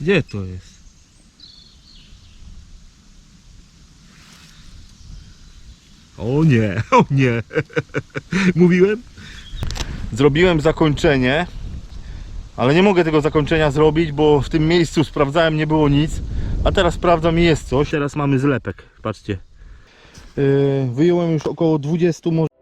Gdzie to jest? O nie, o nie. Mówiłem? Zrobiłem zakończenie, ale nie mogę tego zakończenia zrobić, bo w tym miejscu sprawdzałem, nie było nic. A teraz sprawdzam i jest coś. Teraz mamy zlepek, patrzcie. Yy, wyjąłem już około 20 może.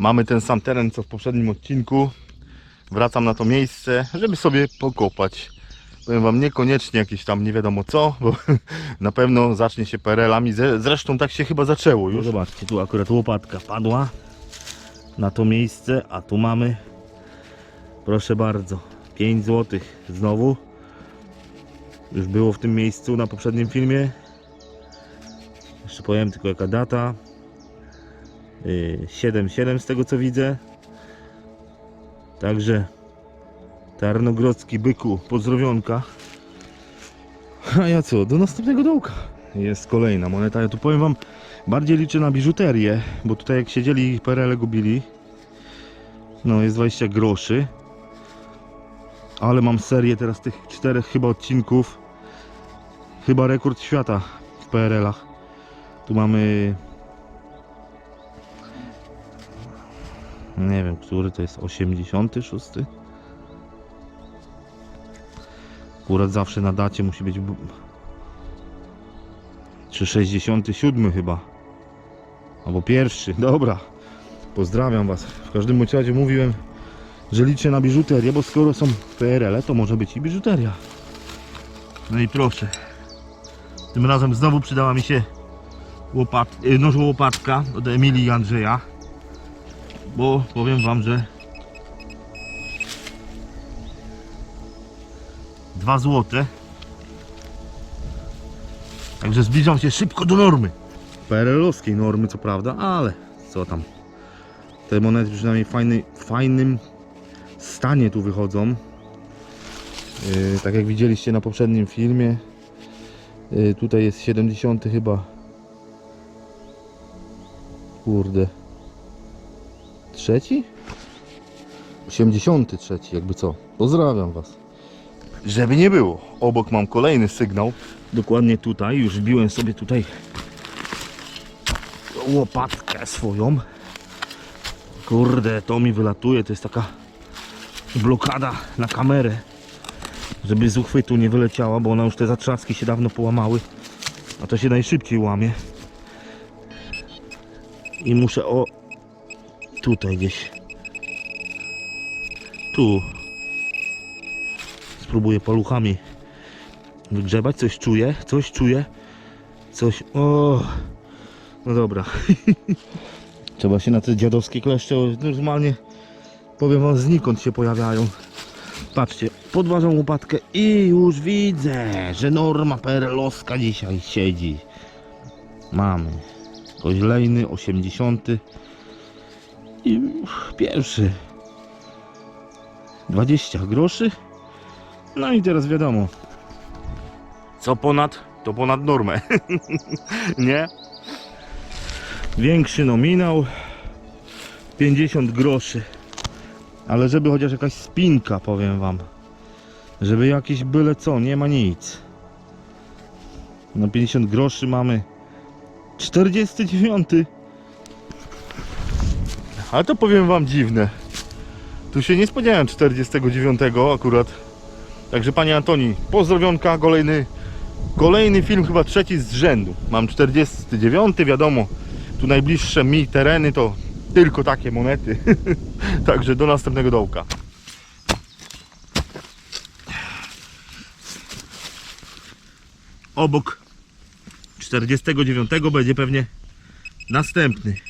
Mamy ten sam teren co w poprzednim odcinku. Wracam na to miejsce, żeby sobie pokopać. Powiem wam niekoniecznie jakieś tam nie wiadomo co, bo na pewno zacznie się PRL-ami. Ze- Zresztą tak się chyba zaczęło już. zobaczcie, tu akurat łopatka padła na to miejsce, a tu mamy proszę bardzo 5 zł znowu. Już było w tym miejscu na poprzednim filmie. Jeszcze powiem tylko jaka data. Yy, 7-7 z tego co widzę. Także Tarnogrodzki byku, pozdrowionka. A ja co, do następnego dołka. Jest kolejna moneta. Ja tu powiem wam, bardziej liczę na biżuterię, bo tutaj jak siedzieli PRL gubili, no jest 20 groszy. Ale mam serię teraz tych czterech chyba odcinków. Chyba rekord świata w PRL-ach. Tu mamy Nie wiem, który to jest 86. Akurat zawsze na dacie musi być. Czy 67 chyba. Albo pierwszy. Dobra. Pozdrawiam Was. W każdym razie mówiłem, że liczę na biżuterię, bo skoro są PRL, to może być i biżuteria. No i proszę. Tym razem znowu przydała mi się łopat, y, noż łopatka od Emilii Andrzeja bo powiem wam, że 2 złote. Także zbliżam się szybko do normy. PRL-owskiej normy, co prawda, ale co tam. Te monety przynajmniej fajny, w fajnym stanie tu wychodzą. Yy, tak jak widzieliście na poprzednim filmie. Yy, tutaj jest 70 chyba. Kurde trzeci? 83, jakby co. Pozdrawiam Was. Żeby nie było, obok mam kolejny sygnał. Dokładnie tutaj, już wbiłem sobie tutaj łopatkę swoją. Kurde, to mi wylatuje, to jest taka blokada na kamerę. Żeby z uchwytu nie wyleciała, bo ona już te zatrzaski się dawno połamały. A to się najszybciej łamie. I muszę o Tutaj gdzieś. Tu. Spróbuję paluchami wygrzebać. Coś czuję, coś czuję. Coś. O. No dobra. Trzeba się na te dziadowskie kleszcze normalnie powiem wam znikąd się pojawiają. Patrzcie, podważam łopatkę i już widzę, że norma perelowska dzisiaj siedzi. Mamy koźlejny 80 i pierwszy. 20 groszy? No i teraz wiadomo. Co ponad to ponad normę. Nie? Większy nominał. 50 groszy. Ale żeby chociaż jakaś spinka powiem wam. Żeby jakieś byle co nie ma nic. Na 50 groszy mamy 49 ale to powiem wam dziwne. Tu się nie spodziewałem 49 akurat. Także panie Antoni, pozdrowionka, kolejny, kolejny film, chyba trzeci z rzędu. Mam 49, wiadomo, tu najbliższe mi tereny to tylko takie monety. Także do następnego dołka. Obok 49 będzie pewnie następny.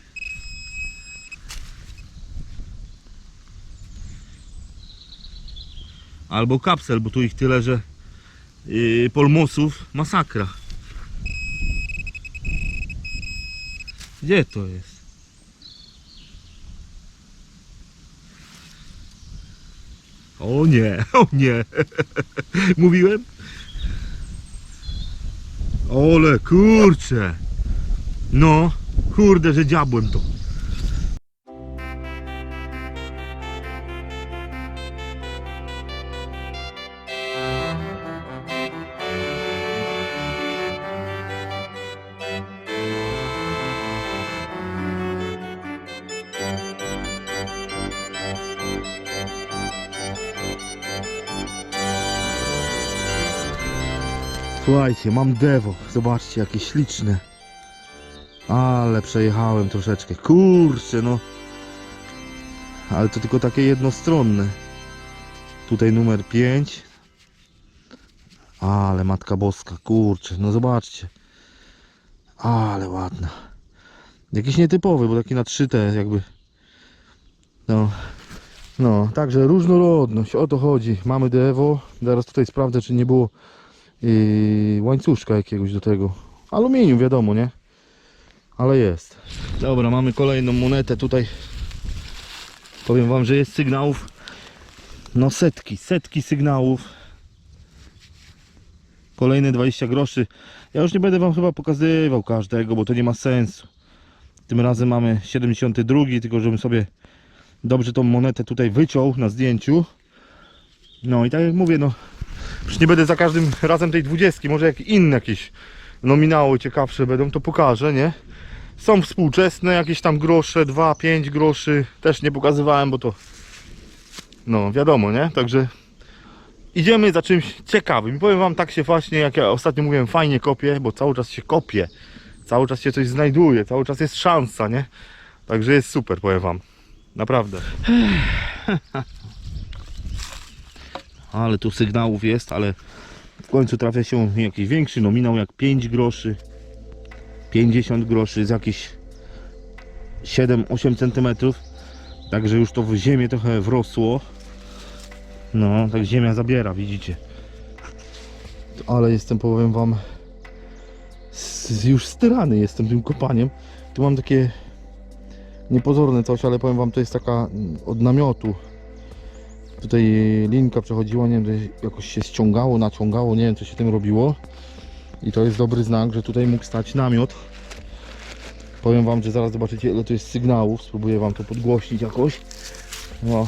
Albo kapsel, bo tu ich tyle, że yy, masakra. Gdzie to jest? O nie, o nie. Mówiłem? Ole, kurcze. No, kurde, że diabłem to. Słuchajcie, mam dewo. Zobaczcie, jakie śliczne. Ale przejechałem troszeczkę. Kurczę, no. Ale to tylko takie jednostronne. Tutaj numer 5. Ale Matka Boska, kurczę, no zobaczcie. Ale ładna. Jakiś nietypowy, bo taki na 3T jakby. No. No, także różnorodność, o to chodzi. Mamy dewo. Zaraz tutaj sprawdzę, czy nie było yy, łańcuszka jakiegoś do tego. Aluminium, wiadomo, nie? Ale jest. Dobra, mamy kolejną monetę tutaj. Powiem wam, że jest sygnałów. No setki, setki sygnałów. Kolejne 20 groszy. Ja już nie będę wam chyba pokazywał każdego, bo to nie ma sensu. Tym razem mamy 72, tylko żebym sobie dobrze tą monetę tutaj wyciął na zdjęciu. No i tak jak mówię, no już nie będę za każdym razem tej 20, może jak inne jakieś nominały ciekawsze będą, to pokażę, nie? Są współczesne, jakieś tam grosze, 2, 5 groszy, też nie pokazywałem, bo to no wiadomo, nie? Także idziemy za czymś ciekawym. I powiem wam, tak się właśnie, jak ja ostatnio mówiłem, fajnie kopię, bo cały czas się kopie, cały czas się coś znajduje, cały czas jest szansa, nie? Także jest super, powiem wam. Naprawdę. Ale tu sygnałów jest, ale w końcu trafia się jakiś większy nominał jak 5 groszy, 50 groszy, z jakieś 7-8 cm. Także już to w ziemię trochę wrosło. No, tak ziemia zabiera, widzicie. Ale jestem, powiem wam, już styrany jestem tym kopaniem. Tu mam takie niepozorne coś, ale powiem wam, to jest taka mm, od namiotu. Tutaj linka przechodziła, nie wiem, jakoś się ściągało, naciągało, nie wiem co się tym robiło. I to jest dobry znak, że tutaj mógł stać namiot. Powiem wam, że zaraz zobaczycie ile to jest sygnałów. Spróbuję wam to podgłośnić jakoś. No.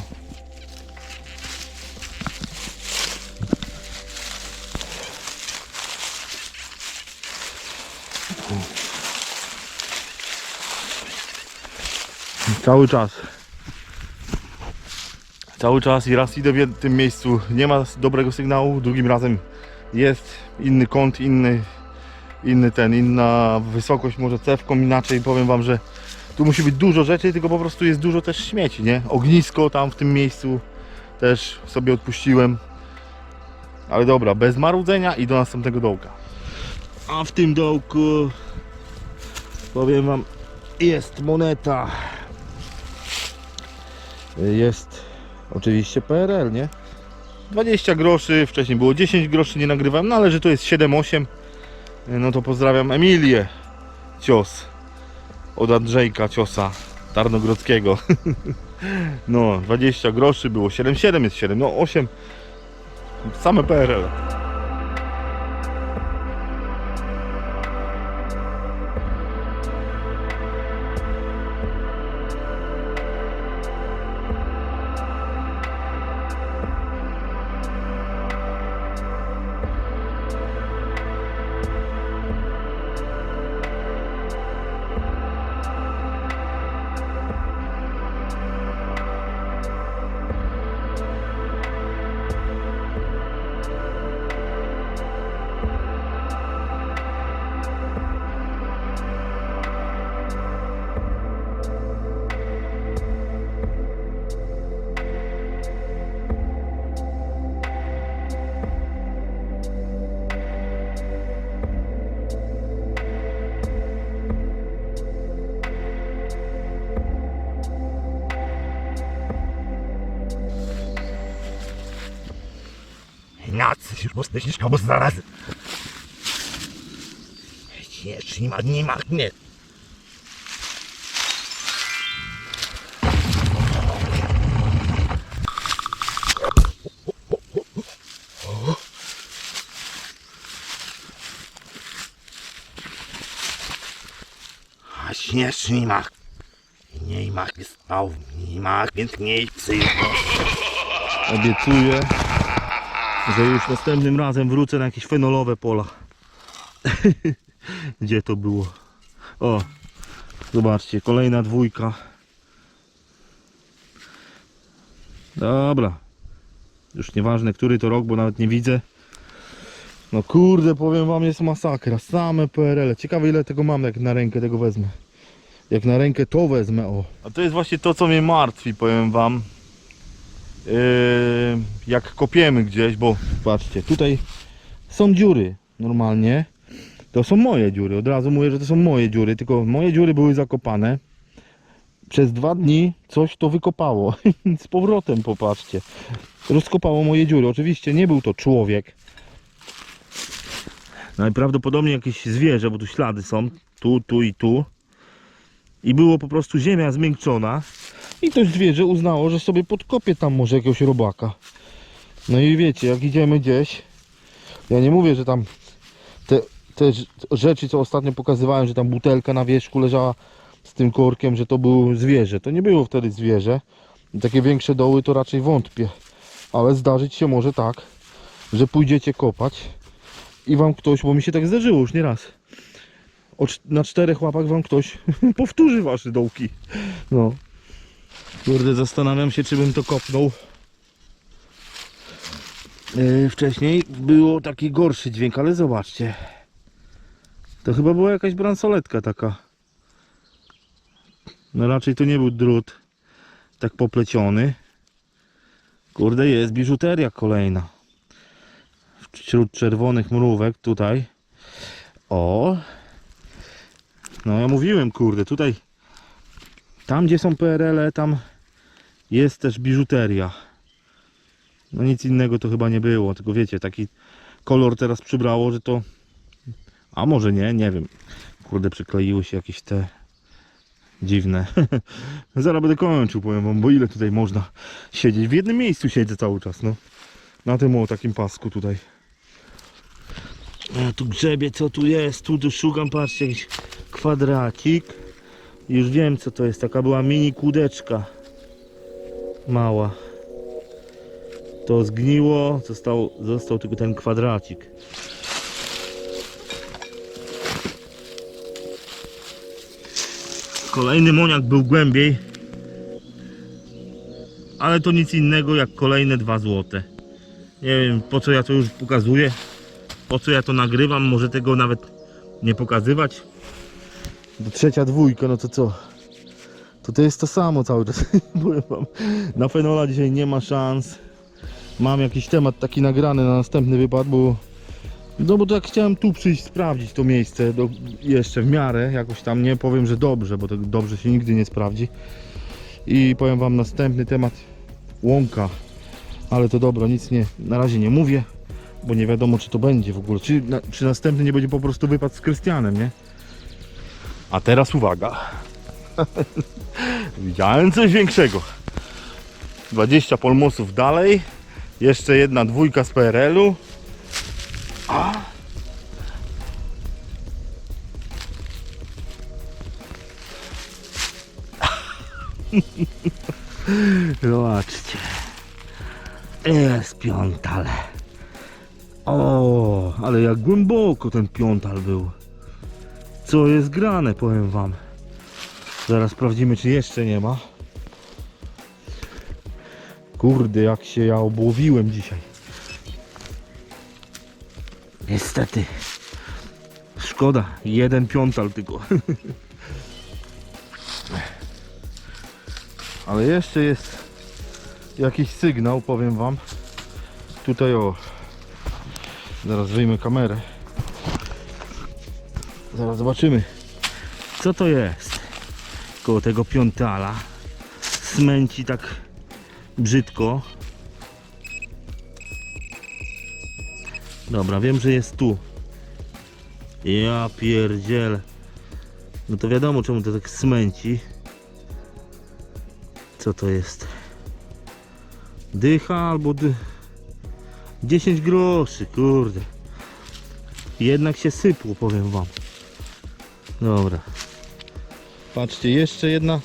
Cały czas. Cały czas i raz idę w tym miejscu, nie ma dobrego sygnału, drugim razem jest inny kąt, inny, inny ten, inna wysokość, może cewką inaczej. Powiem wam, że tu musi być dużo rzeczy, tylko po prostu jest dużo też śmieci, nie? Ognisko tam w tym miejscu też sobie odpuściłem. Ale dobra, bez marudzenia i do następnego dołka. A w tym dołku powiem wam, jest moneta. Jest oczywiście PRL, nie? 20 groszy, wcześniej było 10 groszy, nie nagrywałem, no ale że to jest 7-8, no to pozdrawiam Emilię Cios od Andrzejka Ciosa Tarnogrodzkiego. No, 20 groszy było 7-7 jest 7, no 8 same PRL. Już postępisz albo zaraz. Jeszcze nie ma, nie ma, nie. Śnieżny nie ma. Nie ma, nie stał, nie ma, więc nie psy. Obiecuję, że już następnym razem wrócę na jakieś fenolowe pola. Gdzie to było? O, zobaczcie, kolejna dwójka. Dobra. Już nieważne, który to rok, bo nawet nie widzę. No kurde, powiem wam, jest masakra. Same PRL. Ciekawe ile tego mam, jak na rękę tego wezmę. Jak na rękę to wezmę, o. A to jest właśnie to, co mnie martwi, powiem wam. Yy, jak kopiemy gdzieś, bo patrzcie, tutaj są dziury normalnie. To są moje dziury. Od razu mówię, że to są moje dziury, tylko moje dziury były zakopane. Przez dwa dni coś to wykopało. Z powrotem popatrzcie. Rozkopało moje dziury. Oczywiście nie był to człowiek. Najprawdopodobniej jakieś zwierzę, bo tu ślady są. Tu, tu i tu. I było po prostu ziemia zmiękczona. I to zwierzę uznało, że sobie podkopie tam może jakiegoś robaka. No i wiecie, jak idziemy gdzieś, ja nie mówię, że tam te, te rz- rzeczy, co ostatnio pokazywałem, że tam butelka na wierzchu leżała z tym korkiem, że to było zwierzę. To nie było wtedy zwierzę. Takie większe doły to raczej wątpię. Ale zdarzyć się może tak, że pójdziecie kopać i wam ktoś, bo mi się tak zdarzyło już nie raz. O, cz- na czterech łapach wam ktoś powtórzy wasze dołki. No. Kurde, zastanawiam się, czy bym to kopnął. Yy, wcześniej było taki gorszy dźwięk, ale zobaczcie. To chyba była jakaś bransoletka taka. No raczej to nie był drut tak popleciony. Kurde, jest biżuteria kolejna. Wśród czerwonych mrówek tutaj. O. No ja mówiłem, kurde, tutaj tam gdzie są PRL, tam jest też biżuteria. No nic innego to chyba nie było, tylko wiecie, taki kolor teraz przybrało, że to... A może nie, nie wiem. Kurde, przykleiły się jakieś te dziwne. Zaraz będę kończył, powiem wam, bo ile tutaj można siedzieć. W jednym miejscu siedzę cały czas, no. Na tym o takim pasku tutaj. Ja tu grzebie, co tu jest, tu szukam, patrzcie, jakiś kwadracik. Już wiem co to jest, taka była mini kłódeczka. Mała. To zgniło, został, został tylko ten kwadracik. Kolejny moniak był głębiej. Ale to nic innego jak kolejne dwa złote. Nie wiem po co ja to już pokazuję. Po co ja to nagrywam, może tego nawet nie pokazywać. Do trzecia dwójka, no to co? To to jest to samo cały czas. Na fenola dzisiaj nie ma szans. Mam jakiś temat taki nagrany na następny wypad, bo no bo to jak chciałem tu przyjść, sprawdzić to miejsce do, jeszcze w miarę, jakoś tam nie powiem, że dobrze, bo to dobrze się nigdy nie sprawdzi. I powiem wam następny temat łąka. Ale to dobra, nic nie, na razie nie mówię, bo nie wiadomo czy to będzie w ogóle. Czy, na, czy następny nie będzie po prostu wypad z Krystianem, nie? A teraz uwaga. Widziałem coś większego. 20 polmosów dalej. Jeszcze jedna dwójka z PRL-u. A. Zobaczcie. Jest piątal. O, ale jak głęboko ten piątal był. Co jest grane, powiem wam. Zaraz sprawdzimy, czy jeszcze nie ma. Kurde, jak się ja obłowiłem dzisiaj. Niestety. Szkoda, jeden piątal tylko. Ale jeszcze jest jakiś sygnał, powiem wam. Tutaj o. Zaraz wyjmę kamerę. Zaraz zobaczymy. Co to jest? Koło tego piątala. Smęci tak brzydko. Dobra, wiem, że jest tu. Ja pierdzielę. No to wiadomo czemu to tak smęci. Co to jest? Dycha albo dy... 10 groszy, kurde. Jednak się sypło, powiem wam. Dobra. Patrzcie, jeszcze jedna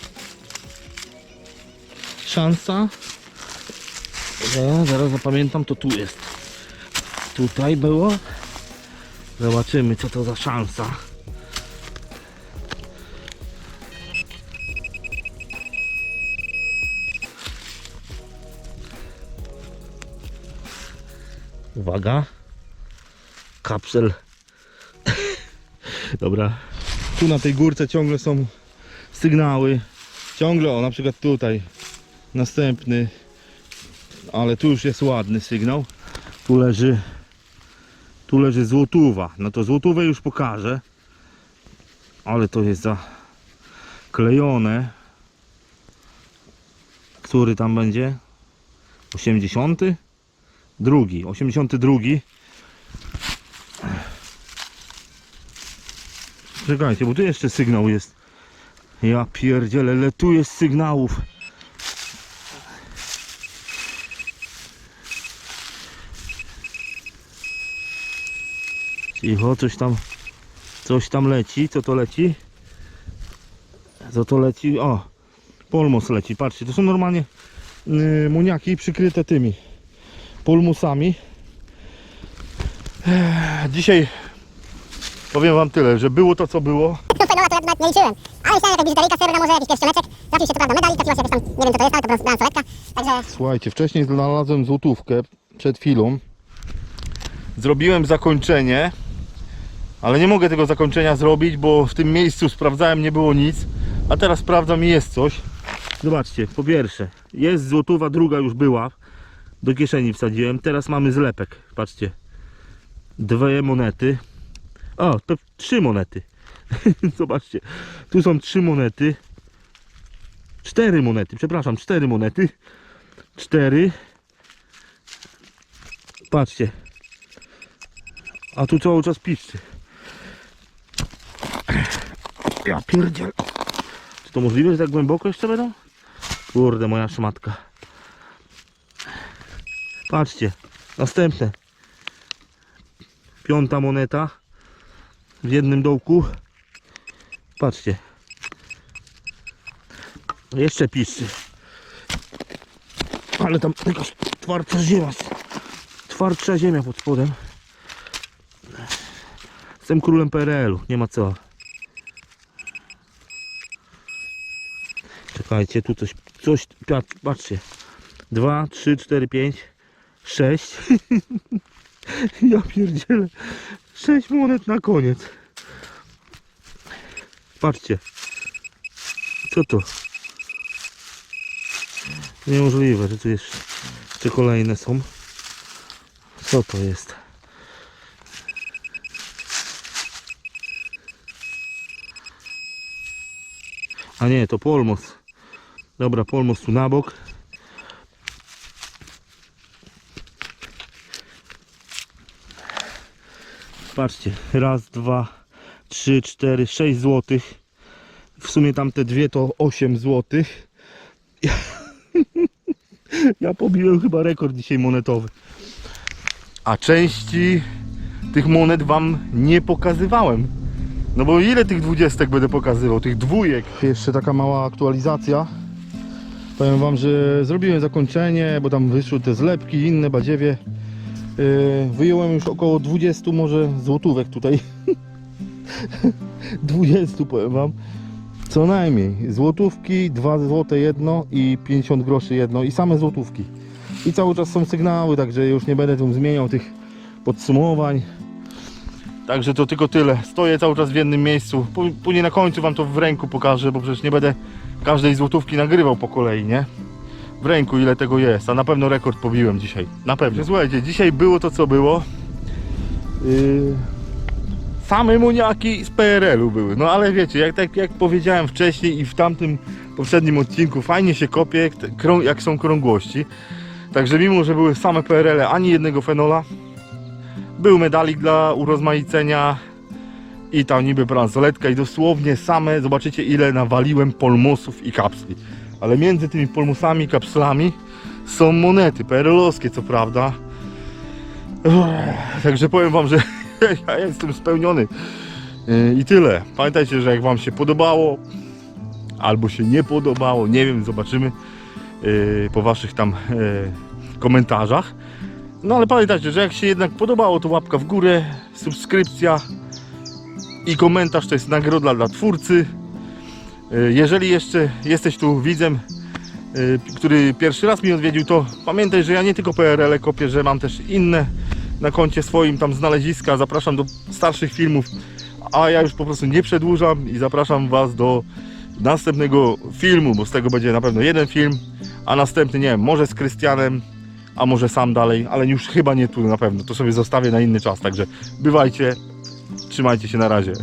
szansa. Zaraz, zaraz zapamiętam, to tu jest. Tutaj było. Zobaczymy, co to za szansa. Uwaga. Kapsel. Dobra. Tu na tej górce ciągle są sygnały. Ciągle, o na przykład tutaj. Następny. Ale tu już jest ładny sygnał. Tu leży. Tu leży złotówa. No to złotówę już pokażę. Ale to jest zaklejone. Który tam będzie? 80? Drugi, 82. Czekajcie, bo tu jeszcze sygnał jest. Ja pierdzielę, ale tu jest sygnałów. Cicho, coś tam, coś tam leci. Co to leci? Co to leci? O, polmos leci. Patrzcie, to są normalnie yy, muniaki przykryte tymi pulmusami. Ech, Dzisiaj powiem wam tyle, że było to co było. No fenola to ja nawet nie liczyłem. Ale myślałem jakaś biżuteryjka srebrna, może jakiś pierścioneczek. Trafił się to prawda medalik, trafiła się jakaś tam, nie wiem co to jest, ale to bransoletka. Także Słuchajcie, wcześniej znalazłem złotówkę przed chwilą. Zrobiłem zakończenie, ale nie mogę tego zakończenia zrobić, bo w tym miejscu sprawdzałem, nie było nic. A teraz sprawdzam i jest coś. Zobaczcie, po pierwsze, jest złotówa, druga już była. Do kieszeni wsadziłem. Teraz mamy zlepek. Patrzcie. Dwie monety. O, to trzy monety. Zobaczcie. Tu są trzy monety. Cztery monety, przepraszam, cztery monety. Cztery. Patrzcie. A tu cały czas piszczy. Ja pierdziel. Czy to możliwe, że tak głęboko jeszcze będą? Kurde, moja szmatka. Patrzcie, następne. Piąta moneta w jednym dołku. Patrzcie. Jeszcze piszczy. Ale tam jakaś twardsza ziemia. Twardsza ziemia pod spodem. Jestem królem PRL-u, nie ma co. Czekajcie, tu coś, coś, pat- patrzcie. 2, 3, 4, 5, 6. ja pierdzielę. 6 monet na koniec. Patrzcie. Co to? Niemożliwe, że tu jeszcze, jeszcze kolejne są. Co to jest? A nie, to polmos. Dobra, polmos tu na bok. Patrzcie, raz, dwa, trzy, cztery, sześć złotych. W sumie tamte dwie to 8 złotych. Ja, ja pobiłem chyba rekord dzisiaj monetowy. A części tych monet wam nie pokazywałem. No bo ile tych dwudziestek będę pokazywał, tych dwójek? Jeszcze taka mała aktualizacja. Powiem wam, że zrobiłem zakończenie, bo tam wyszły te zlepki, inne badziewie. Yy, Wyjąłem już około 20 może złotówek tutaj. 20 powiem wam. Co najmniej. Złotówki, 2 złote jedno i 50 groszy jedno i same złotówki. I cały czas są sygnały, także już nie będę tu zmieniał tych podsumowań. Także to tylko tyle. Stoję cały czas w jednym miejscu. Pó- Później na końcu wam to w ręku pokażę, bo przecież nie będę każdej złotówki nagrywał po kolei, nie? W ręku ile tego jest, a na pewno rekord pobiłem dzisiaj. Na pewno. Słuchajcie, dzisiaj było to co było. Yy, same muniaki z PRL-u były. No ale wiecie, jak, tak jak powiedziałem wcześniej i w tamtym poprzednim odcinku, fajnie się kopie, jak są krągłości. Także mimo, że były same PRL, ani jednego fenola, Był medalik dla urozmaicenia i tam niby bransoletka i dosłownie same, zobaczycie ile nawaliłem polmusów i kapsli. Ale między tymi polmusami kapslami są monety, perelowskie co prawda. Także powiem wam, że ja jestem spełniony. Yy, I tyle. Pamiętajcie, że jak wam się podobało, albo się nie podobało, nie wiem, zobaczymy yy, po waszych tam yy, komentarzach. No ale pamiętajcie, że jak się jednak podobało, to łapka w górę, subskrypcja i komentarz to jest nagroda dla twórcy. Yy, Jeżeli jeszcze jesteś tu widzem, yy, który pierwszy raz mi odwiedził, to pamiętaj, że ja nie tylko PRL kopię, że mam też inne na koncie swoim tam znaleziska. Zapraszam do starszych filmów, a ja już po prostu nie przedłużam i zapraszam Was do następnego filmu, bo z tego będzie na pewno jeden film, a następny nie wiem, może z Krystianem, a może sam dalej, ale już chyba nie tu na pewno. To sobie zostawię na inny czas, także bywajcie, trzymajcie się na razie.